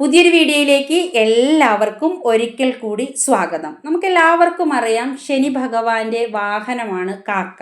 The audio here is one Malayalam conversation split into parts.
പുതിയൊരു വീഡിയോയിലേക്ക് എല്ലാവർക്കും ഒരിക്കൽ കൂടി സ്വാഗതം. നമുക്കെല്ലാവർക്കും അറിയാം ശനി ഭഗവാന്റെ വാഹനമാണ് കാക്ക.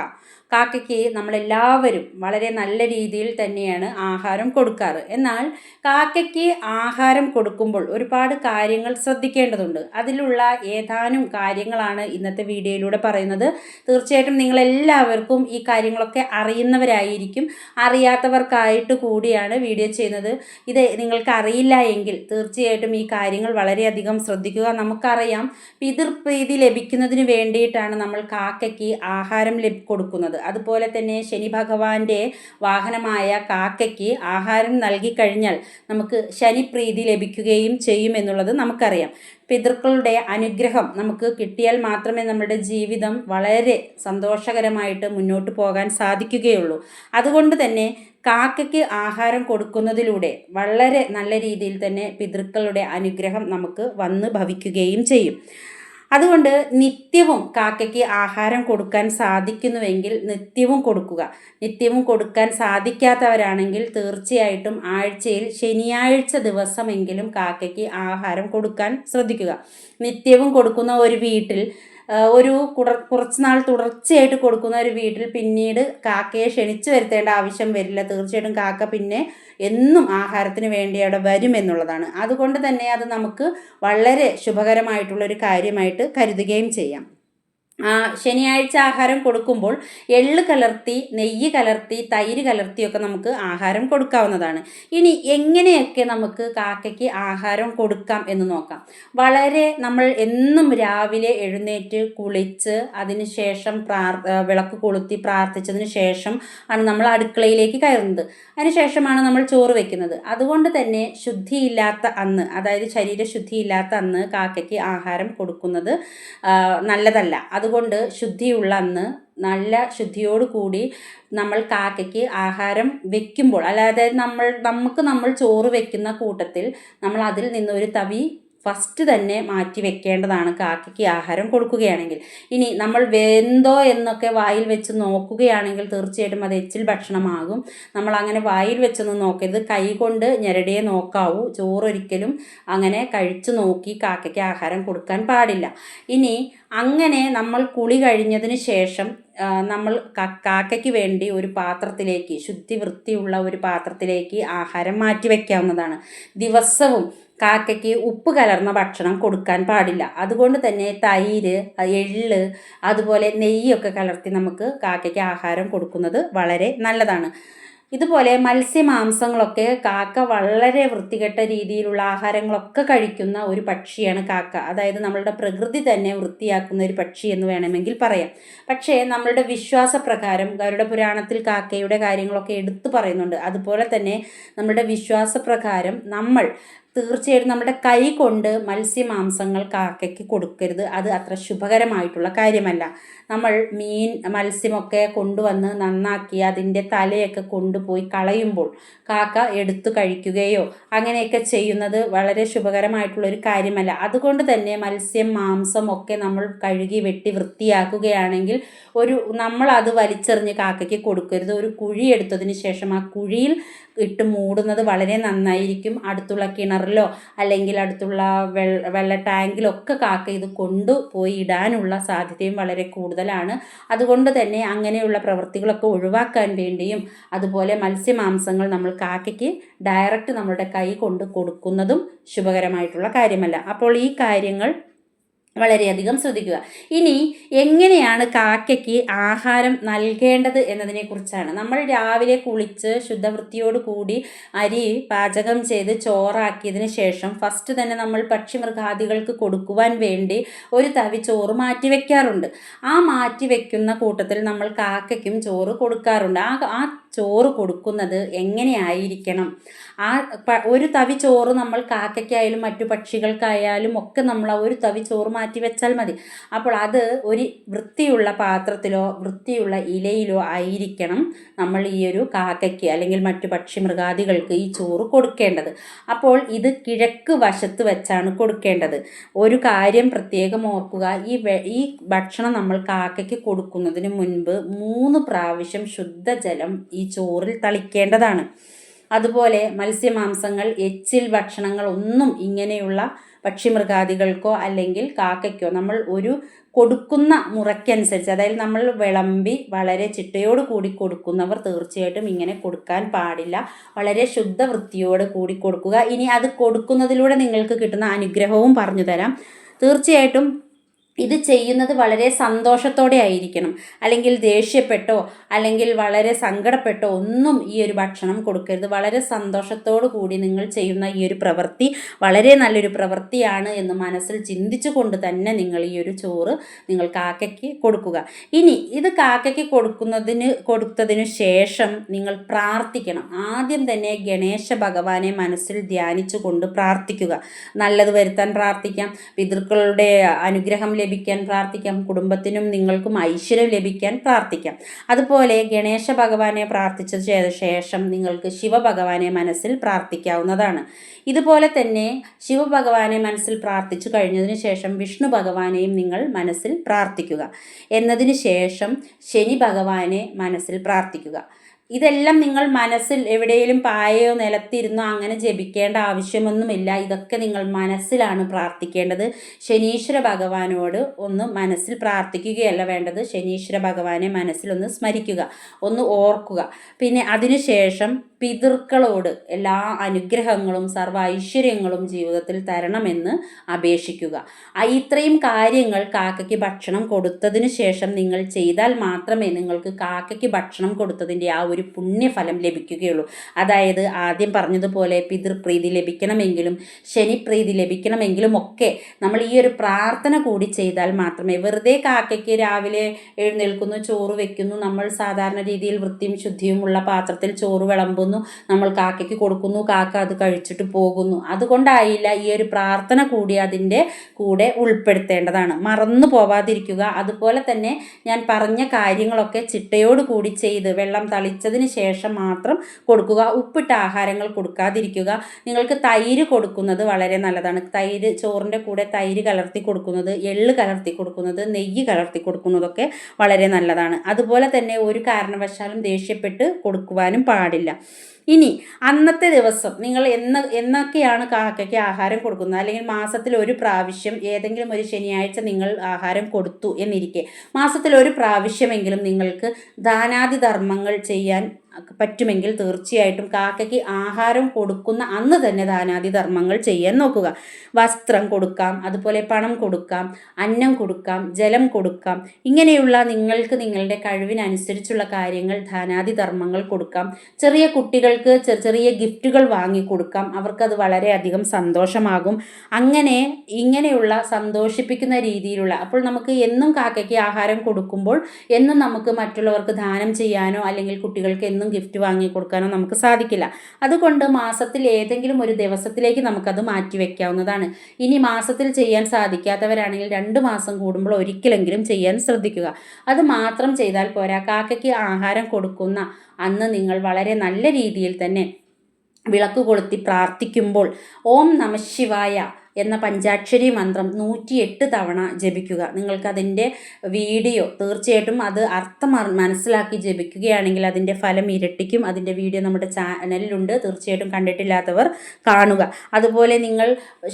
കാക്കയ്ക്ക് നമ്മളെല്ലാവരും വളരെ നല്ല രീതിയിൽ തന്നെയാണ് ആഹാരം കൊടുക്കാറ്. എന്നാൽ കാക്കയ്ക്ക് ആഹാരം കൊടുക്കുമ്പോൾ ഒരുപാട് കാര്യങ്ങൾ ശ്രദ്ധിക്കേണ്ടതുണ്ട്. അതിലുള്ള ഏതാനും കാര്യങ്ങളാണ് ഇന്നത്തെ വീഡിയോയിലൂടെ പറയുന്നത്. തീർച്ചയായിട്ടും നിങ്ങളെല്ലാവർക്കും ഈ കാര്യങ്ങളൊക്കെ അറിയുന്നവരായിരിക്കും. അറിയാത്തവർക്കായിട്ട് കൂടിയാണ് വീഡിയോ ചെയ്യുന്നത്. ഇത് നിങ്ങൾക്ക് അറിയില്ല എങ്കിൽ തീർച്ചയായിട്ടും ഈ കാര്യങ്ങൾ വളരെയധികം ശ്രദ്ധിക്കുക. നമുക്കറിയാം പിതൃപ്രീതി ലഭിക്കുന്നതിന് വേണ്ടിയിട്ടാണ് നമ്മൾ കാക്കയ്ക്ക് ആഹാരം കൊടുക്കുന്നത്. അതുപോലെ തന്നെ ശനി ഭഗവാന്റെ വാഹനമായ കാക്കയ്ക്ക് ആഹാരം നൽകിക്കഴിഞ്ഞാൽ നമുക്ക് ശനിപ്രീതി ലഭിക്കുകയും ചെയ്യുമെന്നുള്ളത് നമുക്കറിയാം. പിതൃക്കളുടെ അനുഗ്രഹം നമുക്ക് കിട്ടിയാൽ മാത്രമേ നമ്മുടെ ജീവിതം വളരെ സന്തോഷകരമായിട്ട് മുന്നോട്ട് പോകാൻ സാധിക്കുകയുള്ളൂ. അതുകൊണ്ട് തന്നെ കാക്കയ്ക്ക് ആഹാരം കൊടുക്കുന്നതിലൂടെ വളരെ നല്ല രീതിയിൽ തന്നെ പിതൃക്കളുടെ അനുഗ്രഹം നമുക്ക് വന്ന് ഭവിക്കുകയും ചെയ്യും. അതുകൊണ്ട് നിത്യവും കാക്കയ്ക്ക് ആഹാരം കൊടുക്കാൻ സാധിക്കുന്നുവെങ്കിൽ നിത്യവും കൊടുക്കുക. നിത്യവും കൊടുക്കാൻ സാധിക്കാത്തവരാണെങ്കിൽ തീർച്ചയായിട്ടും ആഴ്ചയിൽ ശനിയാഴ്ച ദിവസമെങ്കിലും കാക്കയ്ക്ക് ആഹാരം കൊടുക്കാൻ ശ്രദ്ധിക്കുക. നിത്യവും കൊടുക്കുന്ന ഒരു വീട്ടിൽ ഒരു കുറ കുറച്ച് നാൾ തുടർച്ചയായിട്ട് കൊടുക്കുന്ന ഒരു വീട്ടിൽ പിന്നീട് കാക്കയെ ക്ഷണിച്ചു വരുത്തേണ്ട ആവശ്യം വരില്ല. തീർച്ചയായിട്ടും കാക്ക പിന്നെ എന്നും ആഹാരത്തിന് വേണ്ടി അവിടെ വരും എന്നുള്ളതാണ്. അതുകൊണ്ട് തന്നെ അത് നമുക്ക് വളരെ ശുഭകരമായിട്ടുള്ള ഒരു കാര്യമായിട്ട് കരുതുകയും ചെയ്യാം. ശനിയാഴ്ച ആഹാരം കൊടുക്കുമ്പോൾ എള്ള് കലർത്തി നെയ്യ് കലർത്തി തൈര് കലർത്തിയൊക്കെ നമുക്ക് ആഹാരം കൊടുക്കാവുന്നതാണ്. ഇനി എങ്ങനെയൊക്കെ നമുക്ക് കാക്കയ്ക്ക് ആഹാരം കൊടുക്കാം എന്ന് നോക്കാം. വളരെ നമ്മൾ എന്നും രാവിലെ എഴുന്നേറ്റ് കുളിച്ച് അതിന് ശേഷം പ്രാർ വിളക്ക് കൊളുത്തി പ്രാർത്ഥിച്ചതിന് ശേഷം ആണ് നമ്മൾ അടുക്കളയിലേക്ക് കയറുന്നത്. അതിനുശേഷമാണ് നമ്മൾ ചോറ് വെക്കുന്നത്. അതുകൊണ്ട് തന്നെ ശുദ്ധിയില്ലാത്ത അന്ന് അതായത് ശരീരശുദ്ധിയില്ലാത്ത അന്ന് കാക്കയ്ക്ക് ആഹാരം കൊടുക്കുന്നത് നല്ലതല്ല. അതുകൊണ്ട് ശുദ്ധിയുള്ള അന്ന് നല്ല ശുദ്ധിയോട് കൂടി നമ്മൾ കാക്കയ്ക്ക് ആഹാരം വെക്കുമ്പോൾ അല്ലാതെ നമ്മൾ നമുക്ക് നമ്മൾ ചോറ് വെക്കുന്ന കൂട്ടത്തിൽ നമ്മൾ അതിൽ നിന്നൊരു തവി ഫസ്റ്റ് തന്നെ മാറ്റി വെക്കേണ്ടതാണ്. കാക്കയ്ക്ക് ആഹാരം കൊടുക്കുകയാണെങ്കിൽ. ഇനി നമ്മൾ വെന്തോ എന്നൊക്കെ വായിൽ വെച്ച് നോക്കുകയാണെങ്കിൽ തീർച്ചയായിട്ടും അത് എച്ചിൽ ഭക്ഷണമാകും. നമ്മൾ അങ്ങനെ വായിൽ വെച്ചൊന്നും നോക്കരുത്. കൈ കൊണ്ട് ഞെരടിയെ നോക്കാവൂ. ചോറൊരിക്കലും അങ്ങനെ കഴിച്ചു നോക്കി കാക്കയ്ക്ക് ആഹാരം കൊടുക്കാൻ പാടില്ല. ഇനി അങ്ങനെ നമ്മൾ കുളി കഴിഞ്ഞതിന് ശേഷം നമ്മൾ കാക്കയ്ക്ക് വേണ്ടി ഒരു പാത്രത്തിലേക്ക് ശുദ്ധി വൃത്തിയുള്ള ഒരു പാത്രത്തിലേക്ക് ആഹാരം മാറ്റി വയ്ക്കാവുന്നതാണ് ദിവസവും കാക്കയ്ക്ക് ഉപ്പ് കലർന്ന ഭക്ഷണം കൊടുക്കാൻ പാടില്ല. അതുകൊണ്ട് തന്നെ തൈര് എള്ള് അതുപോലെ നെയ്യൊക്കെ കലർത്തി നമുക്ക് കാക്കയ്ക്ക് ആഹാരം കൊടുക്കുന്നത് വളരെ നല്ലതാണ്. ഇതുപോലെ മത്സ്യമാംസങ്ങളൊക്കെ കാക്ക വളരെ വൃത്തികെട്ട രീതിയിലുള്ള ആഹാരങ്ങളൊക്കെ കഴിക്കുന്ന ഒരു പക്ഷിയാണ് കാക്ക. അതായത് നമ്മളുടെ പ്രകൃതി തന്നെ വൃത്തിയാക്കുന്ന ഒരു പക്ഷി എന്ന് വേണമെങ്കിൽ പറയാം. പക്ഷേ നമ്മളുടെ വിശ്വാസപ്രകാരം ഗരുഡ പുരാണത്തിൽ കാക്കയുടെ കാര്യങ്ങളൊക്കെ എടുത്തു പറയുന്നുണ്ട്. അതുപോലെ തന്നെ നമ്മുടെ വിശ്വാസപ്രകാരം നമ്മൾ തീർച്ചയായിട്ടും നമ്മുടെ കൈ കൊണ്ട് മത്സ്യമാംസങ്ങൾ കാക്കയ്ക്ക് കൊടുക്കരുത്. അത് അത്ര ശുഭകരമായിട്ടുള്ള കാര്യമല്ല. നമ്മൾ മീൻ മത്സ്യമൊക്കെ കൊണ്ടുവന്ന് നന്നാക്കി അതിന്റെ തലയൊക്കെ കൊണ്ടുപോയി കളയുമ്പോൾ കാക്ക എടുത്തു കഴിക്കുകയോ അങ്ങനെയൊക്കെ ചെയ്യുന്നത് വളരെ ശുഭകരമായിട്ടുള്ള ഒരു കാര്യമല്ല. അതുകൊണ്ട് തന്നെ മത്സ്യം മാംസം ഒക്കെ നമ്മൾ കഴുകി വെട്ടി വൃത്തിയാക്കുകയാണെങ്കിൽ ഒരു നമ്മൾ അത് വലിച്ചെറിഞ്ഞ് കാക്കയ്ക്ക് കൊടുക്കരുത്. ഒരു കുഴി എടുത്തതിന് ശേഷം ആ കുഴിയിൽ ഇട്ട് മൂടുന്നത് വളരെ നന്നായിരിക്കും. അടുത്തുള്ള കിണറിലോ അല്ലെങ്കിൽ അടുത്തുള്ള വെള്ള ടാങ്കിലൊക്കെ കാക്ക ഇത് കൊണ്ടുപോയി ഇടാനുള്ള സാധ്യതയും വളരെ കൂടുതലാണ്. അതുകൊണ്ട് തന്നെ അങ്ങനെയുള്ള പ്രവൃത്തികളൊക്കെ ഒഴിവാക്കാൻ വേണ്ടിയും അതുപോലെ മത്സ്യമാംസങ്ങൾ നമ്മൾ കാക്കയ്ക്ക് ഡയറക്റ്റ് നമ്മുടെ കൈ കൊണ്ട് കൊടുക്കുന്നതും ശുഭകരമായിട്ടുള്ള കാര്യമല്ല. അപ്പോൾ ഈ കാര്യങ്ങൾ വളരെയധികം ശ്രദ്ധിക്കുക. ഇനി എങ്ങനെയാണ് കാക്കയ്ക്ക് ആഹാരം നൽകേണ്ടത് എന്നതിനെക്കുറിച്ചാണ്. നമ്മൾ രാവിലെ കുളിച്ച് ശുദ്ധവൃത്തിയോട് കൂടി അരി പാചകം ചെയ്ത് ചോറാക്കിയതിന് ശേഷം ഫസ്റ്റ് തന്നെ നമ്മൾ പക്ഷിമൃഗാദികൾക്ക് കൊടുക്കുവാൻ വേണ്ടി ഒരു തവി ചോറ് മാറ്റി വെക്കാറുണ്ട്. ആ മാറ്റി വെക്കുന്ന കൂട്ടത്തിൽ നമ്മൾ കാക്കയ്ക്കും ചോറ് കൊടുക്കാറുണ്ട്. ആ ആ ചോറ് കൊടുക്കുന്നത് എങ്ങനെയായിരിക്കണം? ആ ഒരു തവി ചോറ് നമ്മൾ കാക്കയ്ക്കായാലും മറ്റു പക്ഷികൾക്കായാലും ഒക്കെ നമ്മൾ ആ ഒരു തവി ചോറ് മാറ്റി വെച്ചാൽ മതി. അപ്പോൾ അത് ഒരു വൃത്തിയുള്ള പാത്രത്തിലോ വൃത്തിയുള്ള ഇലയിലോ ആയിരിക്കണം നമ്മൾ ഈ ഒരു കാക്കയ്ക്ക് അല്ലെങ്കിൽ മറ്റു പക്ഷി മൃഗാദികൾക്ക് ഈ ചോറ് കൊടുക്കേണ്ടത്. അപ്പോൾ ഇത് കിഴക്ക് വശത്ത് വെച്ചാണ് കൊടുക്കേണ്ടത്. ഒരു കാര്യം പ്രത്യേകം ഓർക്കുക ഈ ഈ ഭക്ഷണം നമ്മൾ കാക്കയ്ക്ക് കൊടുക്കുന്നതിന് മുൻപ് മൂന്ന് പ്രാവശ്യം ശുദ്ധജലം ഈ ചോറിൽ തളിക്കേണ്ടതാണ്. അതുപോലെ മത്സ്യമാംസങ്ങൾ എച്ചിൽ ഭക്ഷണങ്ങൾ ഒന്നും ഇങ്ങനെയുള്ള പക്ഷിമൃഗാദികൾക്കോ അല്ലെങ്കിൽ കാക്കയ്ക്കോ നമ്മൾ ഒരു കൊടുക്കുന്ന മുറയ്ക്കനുസരിച്ച് അതായത് നമ്മൾ വിളമ്പി വളരെ ചിട്ടയോട് കൂടി കൊടുക്കുന്നവർ തീർച്ചയായിട്ടും ഇങ്ങനെ കൊടുക്കാൻ പാടില്ല. വളരെ ശുദ്ധ വൃത്തിയോട് കൂടി കൊടുക്കുക. ഇനി അത് കൊടുക്കുന്നതിലൂടെ നിങ്ങൾക്ക് കിട്ടുന്ന അനുഗ്രഹവും പറഞ്ഞു തരാം. തീർച്ചയായിട്ടും ഇത് ചെയ്യുന്നത് വളരെ സന്തോഷത്തോടെ ആയിരിക്കണം. അല്ലെങ്കിൽ ദേഷ്യപ്പെട്ടോ അല്ലെങ്കിൽ വളരെ സങ്കടപ്പെട്ടോ ഒന്നും ഈ ഒരു ഭക്ഷണം കൊടുക്കരുത്. വളരെ സന്തോഷത്തോടു കൂടി നിങ്ങൾ ചെയ്യുന്ന ഈ ഒരു പ്രവൃത്തി വളരെ നല്ലൊരു പ്രവൃത്തിയാണ് എന്ന് മനസ്സിൽ ചിന്തിച്ചു കൊണ്ട് തന്നെ നിങ്ങൾ ഈ ഒരു ചോറ് നിങ്ങൾ കാക്കയ്ക്ക് കൊടുക്കുക. ഇനി ഇത് കാക്കയ്ക്ക് കൊടുക്കുന്നതിന് കൊടുത്തതിനു ശേഷം നിങ്ങൾ പ്രാർത്ഥിക്കണം. ആദ്യം തന്നെ ഗണേശ ഭഗവാനെ മനസ്സിൽ ധ്യാനിച്ചു കൊണ്ട് പ്രാർത്ഥിക്കുക. നല്ലത് വരുത്താൻ പ്രാർത്ഥിക്കാം. പിതൃക്കളുടെ അനുഗ്രഹം ലഭിക്കാൻ പ്രാർത്ഥിക്കാം. കുടുംബത്തിനും നിങ്ങൾക്കും ഐശ്വര്യം ലഭിക്കാൻ പ്രാർത്ഥിക്കാം. അതുപോലെ ഗണേശ ഭഗവാനെ പ്രാർത്ഥിച്ച ശേഷം നിങ്ങൾക്ക് ശിവഭഗവാനെ മനസ്സിൽ പ്രാർത്ഥിക്കാവുന്നതാണ്. ഇതുപോലെ തന്നെ ശിവഭഗവാനെ മനസ്സിൽ പ്രാർത്ഥിച്ചു കഴിഞ്ഞതിന് ശേഷം വിഷ്ണു ഭഗവാനെയും നിങ്ങൾ മനസ്സിൽ പ്രാർത്ഥിക്കുക. എന്നതിന് ശേഷം ശനി ഭഗവാനെ മനസ്സിൽ പ്രാർത്ഥിക്കുക. ഇതെല്ലാം നിങ്ങൾ മനസ്സിൽ എവിടെയെങ്കിലും പായയോ നിലത്തിരുന്നോ അങ്ങനെ ജപിക്കേണ്ട ആവശ്യമൊന്നുമില്ല. ഇതൊക്കെ നിങ്ങൾ മനസ്സിലാണ് പ്രാർത്ഥിക്കേണ്ടത്. ശനീശ്വര ഭഗവാനോട് ഒന്ന് മനസ്സിൽ പ്രാർത്ഥിക്കുകയല്ല വേണ്ടത്. ശനീശ്വര ഭഗവാനെ മനസ്സിലൊന്ന് സ്മരിക്കുക ഒന്ന് ഓർക്കുക. പിന്നെ അതിനുശേഷം പിതൃക്കളോട് എല്ലാ അനുഗ്രഹങ്ങളും സർവ ഐശ്വര്യങ്ങളും ജീവിതത്തിൽ തരണമെന്ന് അപേക്ഷിക്കുക. ഇത്രയും കാര്യങ്ങൾ കാക്കയ്ക്ക് ഭക്ഷണം കൊടുത്തതിന് ശേഷം നിങ്ങൾ ചെയ്താൽ മാത്രമേ നിങ്ങൾക്ക് കാക്കയ്ക്ക് ഭക്ഷണം കൊടുത്തതിന്റെ ആ ഒരു പുണ്യഫലം ലഭിക്കുകയുള്ളൂ. അതായത് ആദ്യം പറഞ്ഞതുപോലെ പിതൃപ്രീതി ലഭിക്കണമെങ്കിലും ശനിപ്രീതി ലഭിക്കണമെങ്കിലും ഒക്കെ നമ്മൾ ഈ ഒരു പ്രാർത്ഥന കൂടി ചെയ്താൽ മാത്രമേ വെറുതെ കാക്കയ്ക്ക് രാവിലെ എഴുന്നേൽക്കുന്നു ചോറ് വെക്കുന്നു നമ്മൾ സാധാരണ രീതിയിൽ വൃത്തിയും ശുദ്ധിയുമുള്ള പാത്രത്തിൽ ചോറ് വിളമ്പുന്നു കൊടുക്കുന്നു നമ്മൾ കാക്കയ്ക്ക് കൊടുക്കുന്നു കാക്ക അത് കഴിച്ചിട്ട് പോകുന്നു. അതുകൊണ്ടായില്ല ഈ ഒരു പ്രാർത്ഥന കൂടി അതിന്റെ കൂടെ ഉൾപ്പെടുത്തേണ്ടതാണ്. മറന്നു പോവാതിരിക്കുക. അതുപോലെ തന്നെ ഞാൻ പറഞ്ഞ കാര്യങ്ങളൊക്കെ ചിട്ടയോട് കൂടി ചെയ്ത് വെള്ളം തളിച്ചതിന് ശേഷം മാത്രം കൊടുക്കുക. ഉപ്പിട്ട ആഹാരങ്ങൾ കൊടുക്കാതിരിക്കുക. നിങ്ങൾക്ക് തൈര് കൊടുക്കുന്നത് വളരെ നല്ലതാണ്. തൈര് ചോറിന്റെ കൂടെ തൈര് കലർത്തി കൊടുക്കുന്നത് എള്ള് കലർത്തി കൊടുക്കുന്നത് നെയ്യ് കലർത്തി കൊടുക്കുന്നതൊക്കെ വളരെ നല്ലതാണ്. അതുപോലെ തന്നെ ഒരു കാരണവശാലും ദേഷ്യപ്പെട്ട് കൊടുക്കുവാനും പാടില്ല. ഇനി അന്നത്തെ ദിവസം നിങ്ങൾ എന്ന് എന്നൊക്കെയാണ് കാക്കയ്ക്ക് ആഹാരം കൊടുക്കുന്നത്? അല്ലെങ്കിൽ മാസത്തിൽ ഒരു പ്രാവശ്യം ഏതെങ്കിലും ഒരു ശനിയാഴ്ച നിങ്ങൾ ആഹാരം കൊടുത്തു എന്നിരിക്കെ മാസത്തിൽ ഒരു പ്രാവശ്യമെങ്കിലും നിങ്ങൾക്ക് ദാനാദി ധർമ്മങ്ങൾ ചെയ്യാൻ പറ്റുമെങ്കിൽ തീർച്ചയായിട്ടും കാക്കയ്ക്ക് ആഹാരം കൊടുക്കുന്ന അന്ന് തന്നെ ദാനാദി ധർമ്മങ്ങൾ ചെയ്യാൻ നോക്കുക. വസ്ത്രം കൊടുക്കാം അതുപോലെ പണം കൊടുക്കാം അന്നം കൊടുക്കാം ജലം കൊടുക്കാം. ഇങ്ങനെയുള്ള നിങ്ങൾക്ക് നിങ്ങളുടെ കഴിവിനനുസരിച്ചുള്ള കാര്യങ്ങൾ ദാനാദി ധർമ്മങ്ങൾ കൊടുക്കാം. ചെറിയ കുട്ടികൾക്ക് ചെറിയ ഗിഫ്റ്റുകൾ വാങ്ങി കൊടുക്കാം. അവർക്കത് വളരെയധികം സന്തോഷമാകും. അങ്ങനെ ഇങ്ങനെയുള്ള സന്തോഷിപ്പിക്കുന്ന രീതിയിലുള്ള അപ്പോൾ നമുക്ക് എന്നും കാക്കയ്ക്ക് ആഹാരം കൊടുക്കുമ്പോൾ എന്നും നമുക്ക് മറ്റുള്ളവർക്ക് ദാനം ചെയ്യാനോ അല്ലെങ്കിൽ കുട്ടികൾക്ക് എന്നും ഒന്നും ഗിഫ്റ്റ് വാങ്ങി കൊടുക്കാനോ നമുക്ക് സാധിക്കില്ല. അതുകൊണ്ട് മാസത്തിൽ ഏതെങ്കിലും ഒരു ദിവസത്തിലേക്ക് നമുക്കത് മാറ്റി വയ്ക്കാവുന്നതാണ് ഇനി മാസത്തിൽ ചെയ്യാൻ സാധിക്കാത്തവരാണെങ്കിൽ രണ്ട് മാസം കൂടുമ്പോൾ ഒരിക്കലെങ്കിലും ചെയ്യാൻ ശ്രദ്ധിക്കുക. അത് മാത്രം ചെയ്താൽ പോരാ. കാക്കയ്ക്ക് ആഹാരം കൊടുക്കുന്ന അന്ന് നിങ്ങൾ വളരെ നല്ല രീതിയിൽ തന്നെ വിളക്ക് കൊളുത്തി പ്രാർത്ഥിക്കുമ്പോൾ ഓം നമശിവായ എന്ന പഞ്ചാക്ഷരി മന്ത്രം നൂറ്റിയെട്ട് തവണ ജപിക്കുക. നിങ്ങൾക്കതിന്റെ വീഡിയോ തീർച്ചയായിട്ടും അത് അർത്ഥം മനസ്സിലാക്കി ജപിക്കുകയാണെങ്കിൽ അതിന്റെ ഫലം ഇരട്ടിക്കും. അതിന്റെ വീഡിയോ നമ്മുടെ ചാനലിലുണ്ട്. തീർച്ചയായിട്ടും കണ്ടിട്ടില്ലാത്തവർ കാണുക. അതുപോലെ നിങ്ങൾ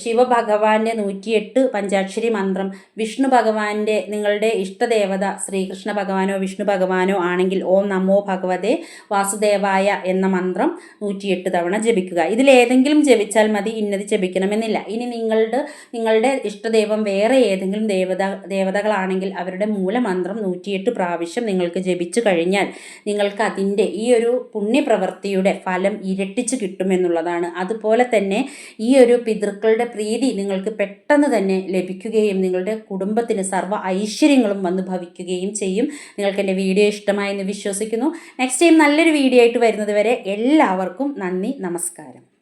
ശിവഭഗവാന്റെ നൂറ്റിയെട്ട് പഞ്ചാക്ഷരി മന്ത്രം വിഷ്ണു ഭഗവാന്റെ നിങ്ങളുടെ ഇഷ്ടദേവത ശ്രീകൃഷ്ണ ഭഗവാനോ വിഷ്ണു ഭഗവാനോ ആണെങ്കിൽ ഓം നമോ ഭഗവതേ വാസുദേവായ എന്ന മന്ത്രം നൂറ്റിയെട്ട് തവണ ജപിക്കുക. ഇതിലേതെങ്കിലും ജപിച്ചാൽ മതി. ഇന്നത് ജപിക്കണമെന്നില്ല. ഇനി നിങ്ങൾ നിങ്ങളുടെ നിങ്ങളുടെ ഇഷ്ടദൈവം വേറെ ഏതെങ്കിലും ദേവത ദേവതകളാണെങ്കിൽ അവരുടെ മൂലമന്ത്രം നൂറ്റിയെട്ട് പ്രാവശ്യം നിങ്ങൾക്ക് ജപിച്ചു കഴിഞ്ഞാൽ നിങ്ങൾക്ക് അതിന്റെ ഈ ഒരു പുണ്യപ്രവൃത്തിയുടെ ഫലം ഇരട്ടിച്ച് കിട്ടുമെന്നുള്ളതാണ് അതുപോലെ തന്നെ ഈ ഒരു പിതൃക്കളുടെ പ്രീതി നിങ്ങൾക്ക് പെട്ടെന്ന് തന്നെ ലഭിക്കുകയും നിങ്ങളുടെ കുടുംബത്തിന് സർവ ഐശ്വര്യങ്ങളും വന്ന് ഭവിക്കുകയും ചെയ്യും. നിങ്ങൾക്ക് എന്റെ വീഡിയോ ഇഷ്ടമായെന്ന് വിശ്വസിക്കുന്നു. നെക്സ്റ്റ് ടൈം നല്ലൊരു വീഡിയോ ആയിട്ട് വരുന്നത് വരെ എല്ലാവർക്കും നന്ദി നമസ്കാരം.